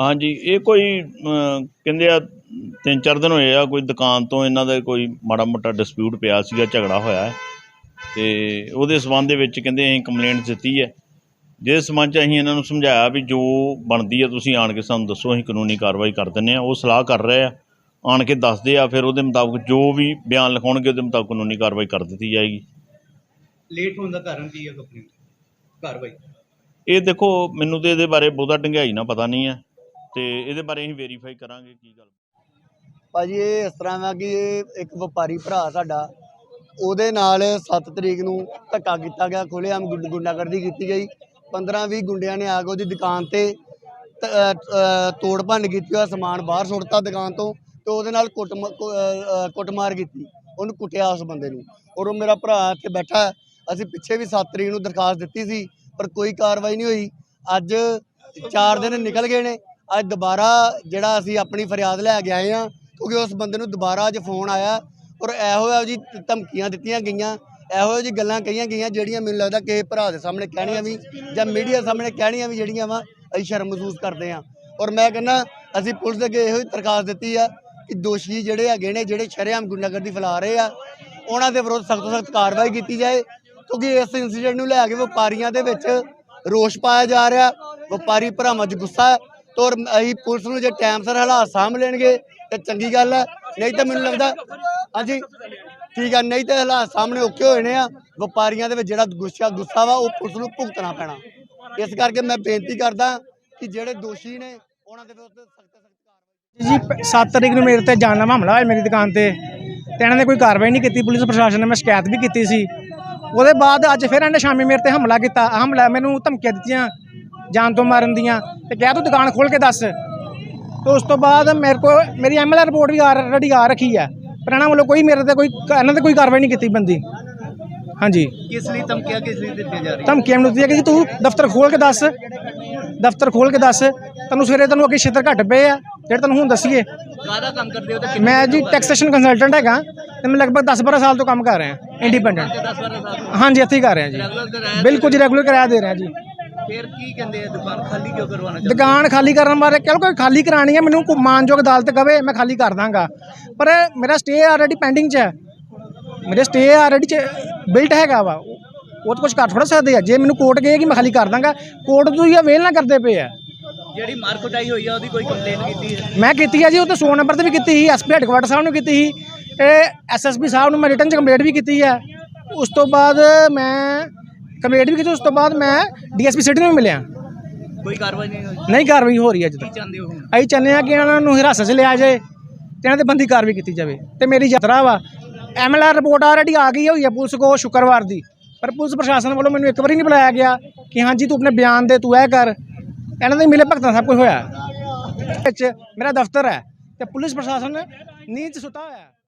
ਹਾਂਜੀ ਇਹ ਕੋਈ ਕਹਿੰਦੇ ਆ ਤਿੰਨ ਚਾਰ ਦਿਨ ਹੋਏ ਆ ਕੋਈ ਦੁਕਾਨ ਤੋਂ ਇਹਨਾਂ ਦਾ ਕੋਈ ਮਾੜਾ ਮੋਟਾ ਡਿਸਪਿਊਟ ਪਿਆ ਸੀਗਾ ਝਗੜਾ ਹੋਇਆ ਹੈ। ਤੇ ਉਹਦੇ ਸਬੰਧ ਦੇ ਵਿੱਚ ਕਹਿੰਦੇ ਅਸੀਂ ਕੰਪਲੇਂਟ ਦਿੱਤੀ ਹੈ। ਜਿਸ ਸਬੰਧ 'ਚ ਅਸੀਂ ਇਹਨਾਂ ਨੂੰ ਸਮਝਾਇਆ ਵੀ ਜੋ ਬਣਦੀ ਆ ਤੁਸੀਂ ਆਣ ਕੇ ਸਾਨੂੰ ਦੱਸੋ ਅਸੀਂ ਕਾਨੂੰਨੀ ਕਾਰਵਾਈ ਕਰ ਦਿੰਦੇ ਆ ਉਹ ਸਲਾਹ ਕਰ ਰਹੇ ਆ ਆਣ ਕੇ ਦੱਸਦੇ ਆ ਫਿਰ ਉਹਦੇ ਮੁਤਾਬਕ ਜੋ ਵੀ ਬਿਆਨ ਲਿਖਾਉਣਗੇ ਉਹਦੇ ਮੁਤਾਬਕ ਕਾਨੂੰਨੀ ਕਾਰਵਾਈ ਕਰ ਦਿੱਤੀ ਜਾਏਗੀ। ਲੇਟ ਹੋਣ ਦਾ ਕਾਰਨ ਕੀ ਹੈ ਕੰਪਨੀ ਕਾਰਵਾਈ। ਇਹ ਦੇਖੋ ਮੈਨੂੰ ਤੇ ਇਹਦੇ ਬਾਰੇ ਬਹੁਤਾ ਡੰਗਾਈ ਨਾ ਪਤਾ ਨਹੀਂ ਹੈ। ਤੇ ਇਹਦੇ ਬਾਰੇ ਅਸੀਂ ਵੈਰੀਫਾਈ ਕਰਾਂਗੇ ਕੀ ਗੱਲ। ਭਾਜੀ ਇਹ ਇਸ ਤਰ੍ਹਾਂ ਵਾ ਕਿ ਇਹ ਇੱਕ ਵਪਾਰੀ ਭਰਾ ਸਾਡਾ ਉਹਦੇ ਨਾਲ 7 ਤਰੀਕ ਨੂੰ ਧੱਕਾ ਕੀਤਾ ਗਿਆ ਖੁੱਲ੍ਹੇਆਮ ਗੁੰਡ ਗੁੰਡਾਗਰਦੀ ਕੀਤੀ ਗਈ। 15-20 ਗੁੰਡਿਆਂ ਨੇ ਆ ਕੇ ਉਹਦੀ ਦੁਕਾਨ ਤੇ ਤ- ਅ, ਅ, ਤੋੜ ਭੰਨ ਕੀਤੀ ਉਹਦਾ ਸਮਾਨ ਬਾਹਰ ਸੁੱਟਤਾ ਦੁਕਾਨ ਤੋਂ ਤੇ ਉਹਦੇ ਨਾਲ ਕੁੱਟ ਮ- ਕੁ- ਅ, ਅ, ਕੁੱਟਮਾਰ ਕੀਤੀ ਉਹਨੂੰ ਕੁੱਟਿਆ ਉਸ ਬੰਦੇ ਨੂੰ। ਔਰ ਉਹ ਮੇਰਾ ਭਰਾ ਇੱਥੇ ਬੈਠਾ ਹੈ। ਅਸੀਂ ਪਿੱਛੇ ਵੀ 7 ਤਰੀਕ ਨੂੰ ਦਰਖਾਸਤ ਦਿੱਤੀ ਸੀ ਪਰ ਕੋਈ ਕਾਰਵਾਈ ਨਹੀਂ ਹੋਈ। ਅੱਜ 4 ਦਿਨ ਨਿਕਲ ਗਏ ਨੇ ਅੱਜ ਦੁਬਾਰਾ ਜਿਹੜਾ ਅਸੀਂ ਆਪਣੀ ਫਰਿਆਦ ਲੈ ਕੇ ਆਏ ਆ ਕਿਉਂਕਿ ਉਸ ਬੰਦੇ ਨੂੰ ਦੁਬਾਰਾ ਅੱਜ ਫੋਨ ਆਇਆ ਔਰ ਇਹੋ ਇਹੋ ਜੀ ਧਮਕੀਆਂ ਦਿੱਤੀਆਂ ਗਈਆਂ, ਇਹੋ ਜੀ ਗੱਲਾਂ ਕਹੀਆਂ ਗਈਆਂ ਜਿਹੜੀਆਂ ਮੈਨੂੰ ਲੱਗਦਾ ਕਿ ਭਰਾ ਦੇ ਸਾਹਮਣੇ ਕਹਿਣੀਆਂ ਵੀ ਜਾਂ ਮੀਡੀਆ ਸਾਹਮਣੇ ਕਹਿਣੀਆਂ ਵੀ ਜਿਹੜੀਆਂ ਵਾ, ਅਸੀਂ ਸ਼ਰਮ ਮਹਿਸੂਸ ਕਰਦੇ ਆ ਔਰ ਮੈਂ ਕਹਿੰਦਾ, ਅਸੀਂ ਪੁਲਿਸ ਦੇ ਅੱਗੇ ਇਹੋ ਹੀ ਦਰਖਾਸਤ ਦਿੱਤੀ ਆ ਕਿ ਦੋਸ਼ੀ ਜਿਹੜੇ ਹੈਗੇ ਨੇ, ਜਿਹੜੇ ਸ਼ਰੇਆਮ ਗੁੰਡਾਗਰਦੀ ਫੈਲਾ ਰਹੇ ਆ, ਉਹਨਾਂ ਦੇ ਵਿਰੁੱਧ ਸਖਤ ਤੋਂ ਸਖਤ ਕਾਰਵਾਈ ਕੀਤੀ ਜਾਏ, ਕਿਉਂਕਿ ਇਸ ਇਨਸੀਡੈਂਟ ਨੂੰ ਲੈ ਕੇ ਵਪਾਰੀਆਂ ਦੇ ਵਿੱਚ ਰੋਸ਼ ਪਾਇਆ ਜਾ ਰਿਹਾ, ਵਪਾਰੀ ਭਰਾਵਾਂ 'ਚ ਗੁੱਸਾ ਔਰ ਅਸੀਂ ਪੁਲਿਸ ਨੂੰ ਜੇ ਟਾਈਮ ਸਿਰ ਹਾਲਾਤ ਸਾਂਭ ਲੈਣਗੇ, ਤੇ ਚੰਗੀ ਗੱਲ ਹੈ। ਨਹੀਂ ਤਾਂ ਮੈਨੂੰ ਲੱਗਦਾ ਹਾਂਜੀ। ਠੀਕ ਆ ਨਹੀਂ ਤਾਂ ਹਾਲਾਤ ਸਾਹਮਣੇ ਔਖੇ ਹੋਏ ਨੇ ਆ। ਵਪਾਰੀਆਂ ਦੇ ਵਿੱਚ ਜਿਹੜਾ ਗੁੱਸਾ ਗੁੱਸਾ ਵਾ, ਉਹ ਪੁਲਿਸ ਨੂੰ ਭੁਗਤਣਾ ਪੈਣਾ। ਇਸ ਕਰਕੇ ਮੈਂ ਬੇਨਤੀ ਕਰਦਾ ਕਿ ਜਿਹੜੇ ਦੋਸ਼ੀ ਨੇ, ਉਹਨਾਂ ਦੇ ਵਿਰੁੱਧ ਸਖਤ ਸਖਤ ਜੀ 7 ਤਰੀਕ ਨੂੰ ਮੇਰੇ ਤੇ ਜਾਨਲੇਵਾ ਮਾਮਲਾ ਹੋਇਆ ਮੇਰੀ ਦੁਕਾਨ ਤੇ। ਤੇ ਇਹਨਾਂ ਨੇ ਕੋਈ ਕਾਰਵਾਈ ਨਹੀਂ ਕੀਤੀ, ਪੁਲਿਸ ਪ੍ਰਸ਼ਾਸਨ ਨੇ ਮੈਂ ਸ਼ਿਕਾਇਤ ਵੀ ਕੀਤੀ ਸੀ। ਉਹਦੇ ਬਾਅਦ ਅੱਜ ਫਿਰ ਇਹਨੇ ਸ਼ਾਮੀ ਮੇਰੇ ਤੇ ਹਮਲਾ ਕੀਤਾ। ਹਮਲਾ ਮੈਨੂੰ ਧਮਕੀਆਂ ਦਿੱਤੀਆਂ। ਜਾਨ ਤੋਂ ਮਾਰਨ ਦੀਆਂ। ਤੇ ਕਿਹਾ ਤੂੰ ਦੁਕਾਨ ਖੋਲ ਕੇ ਦੱਸ। ਤੇ ਉਸ ਤੋਂ ਬਾਅਦ ਮੇਰੇ ਕੋ ਮੇਰੀ ਐਮਐਲਆਰ ਰਿਪੋਰਟ ਵੀ ਆਲਰੇਡੀ ਆ ਰੱਖੀ ਹੈ। ਪਰ ਇਹਨਾਂ ਵੱਲੋਂ ਕੋਈ ਮੇਰੇ ਤੇ ਕੋਈ ਇਹਨਾਂ ਤੇ ਕੋਈ ਕਾਰਵਾਈ ਨਹੀਂ ਕੀਤੀ ਬੰਦੀ। ਹਾਂਜੀ। ਕਿਸ ਲਈ ਧਮਕੀਆਂ ਕਿਸ ਲਈ ਦਿੱਤੀਆਂ ਜਾ ਰਹੀਆਂ? ਧਮਕੀਆਂ ਮੈਨੂੰ ਦਿੱਤੀਆਂ ਕਿ ਤੂੰ ਦਫ਼ਤਰ ਖੋਲ ਕੇ ਦੱਸ। ਦਫ਼ਤਰ ਖੋਲ ਕੇ ਦੱਸ। ਤੈਨੂੰ ਸਵੇਰੇ ਤੈਨੂੰ ਅੱਗੇ ਛੇਤਰ ਘੱਟ ਪਏ ਆ। ਜਿਹੜੇ ਤੈਨੂੰ ਹੁਣ ਦੱਸੀਏ। ਕਾਹਦਾ ਕੰਮ ਕਰਦੇ ਹੋ ਤੇ ਮੈਂ ਜੀ ਟੈਕਸੇਸ਼ਨ ਕੰਸਲਟੈਂਟ ਹੈਗਾ। ਤੇ ਮੈਂ ਲਗਭਗ 10-12 ਸਾਲ ਤੋਂ ਕੰਮ ਕਰ ਰਿਹਾ। ਇੰਡੀਪੈਂਡੈਂਟ 10 12 ਸਾਲ ਹਾਂਜੀ ਇੱਥੇ ਹੀ ਕਰ ਰਿਹਾ ਜੀ। ਬਿਲਕੁਲ ਜੀ ਰੈਗੂਲਰ ਕਿਰਾਇਆ ਦੇ ਰਿਹਾ ਜੀ। ਫਿਰ ਕੀ ਕਹਿੰਦੇ ਆ ਦੁਕਾਨ ਖਾਲੀ ਕਿਉਂ ਕਰਵਾਉਣਾ ਚਾਹੁੰਦੇ? ਦੁਕਾਨ ਖਾਲੀ ਕਰਨ ਬਾਰੇ ਕੋਈ ਖਾਲੀ ਕਰਾਣੀ ਹੈ ਮੈਨੂੰ ਕੋਈ ਮਾਨਯੋਗ ਅਦਾਲਤ ਕਵੇ ਮੈਂ ਖਾਲੀ ਕਰ ਦਾਂਗਾ। ਪਰ ਮੇਰਾ ਸਟੇ ਆਲਰੇਡੀ ਪੈਂਡਿੰਗ 'ਚ ਹੈ। ਮੇਰੇ ਸਟੇ ਆਲਰੇਡੀ ਚ ਬਿਲਟ ਹੈਗਾ ਵਾ। ਉਹ ਤਾਂ ਕੁਝ ਕਰ ਥੋੜਾ ਸਕਦੇ ਆ। ਜੇ ਮੈਨੂੰ ਕੋਰਟ ਕਹੇ ਕਿ ਮੈਂ ਖਾਲੀ ਕਰ ਦਾਂਗਾ ਕੋਰਟ ਤੋਂ ਹੀ ਅਵੇਲ ਨਾ ਕਰਦੇ ਪਏ ਆ। ਜਿਹੜੀ ਮਾਰਕਟਾਈ ਹੋਈ ਆ ਉਹਦੀ ਕੋਈ ਕੰਪਲੇਂਟ ਕੀਤੀ ਹੈ? ਮੈਂ ਕੀਤੀ ਹੈ ਜੀ ਉਹ ਤਾਂ 100 ਨੰਬਰ ਤੇ ਵੀ ਕੀਤੀ ਸੀ ਐਸਪੀ ਹੈਡਕੁਆਟਰ ਸਾਹਿਬ ਨੂੰ ਕੀਤੀ ਸੀ। ਤੇ ਐਸਐਸਪੀ ਸਾਹਿਬ ਨੂੰ ਮੈਂ ਰਿਟਨ ਚ ਕੰਪਲੇਂਟ ਵੀ ਕੀਤੀ ਹੈ ਉਸ ਤੋਂ ਬਾਅਦ ਮੈਂ ਕੰਪਲੇਂਟ ਵੀ ਕੀਤੀ ਉਸ ਤੋਂ ਬਾਅਦ ਮੈਂ ਡੀਐਸਪੀ ਸਿਟੀ ਨੂੰ ਵੀ ਮਿਲਿਆ। ਕੋਈ ਕਾਰਵਾਈ ਨਹੀਂ ਹੋਈ? ਨਹੀਂ ਕਾਰਵਾਈ ਹੋ ਰਹੀ ਅੱਜ ਤੱਕ। ਚਾਹੁੰਦੇ ਹੋ ਹੁਣ? ਅਸੀਂ ਚਾਹੁੰਦੇ ਹਾਂ ਕਿ ਇਹਨਾਂ ਨੂੰ ਹਿਰਾਸਤ 'ਚ ਲਿਆ ਜਾਏ ਤੇ ਇਹਨਾਂ ਤੇ ਬੰਦੀ ਕਾਰਵਾਈ ਕੀਤੀ ਜਾਵੇ। ਤੇ ਮੇਰੀ ਯਾਤਰਾ ਵਾ। ਐਮਐਲਆਰ ਰਿਪੋਰਟ ਆਲਰੇਡੀ ਆ ਗਈ ਹੋਈ ਹੈ ਪੁਲਿਸ ਕੋ ਸ਼ੁੱਕਰਵਾਰ ਦੀ। ਪਰ ਪੁਲਿਸ ਪ੍ਰਸ਼ਾਸਨ ਵੱਲੋਂ ਮੈਨੂੰ ਇੱਕ ਵਾਰੀ ਨਹੀਂ ਬੁਲਾਇਆ ਗਿਆ ਕਿ ਹਾਂਜੀ ਤੂੰ ਆਪਣੇ ਬਿਆਨ ਦੇ ਤੂੰ ਇਹ ਕਰ। ਇਹਨਾਂ ਦੇ ਮਿਲੇ ਭਗਤਾਂ ਸਭ ਕੁਝ ਹੋਇਆ। ਵਿੱਚ ਮੇਰਾ ਦਫ਼ਤਰ ਹੈ ਤੇ ਪੁਲਿਸ ਪ੍ਰਸ਼ਾਸਨ ਨੀਂਦ ਸੁੱਤਾ ਹੋਇਆ।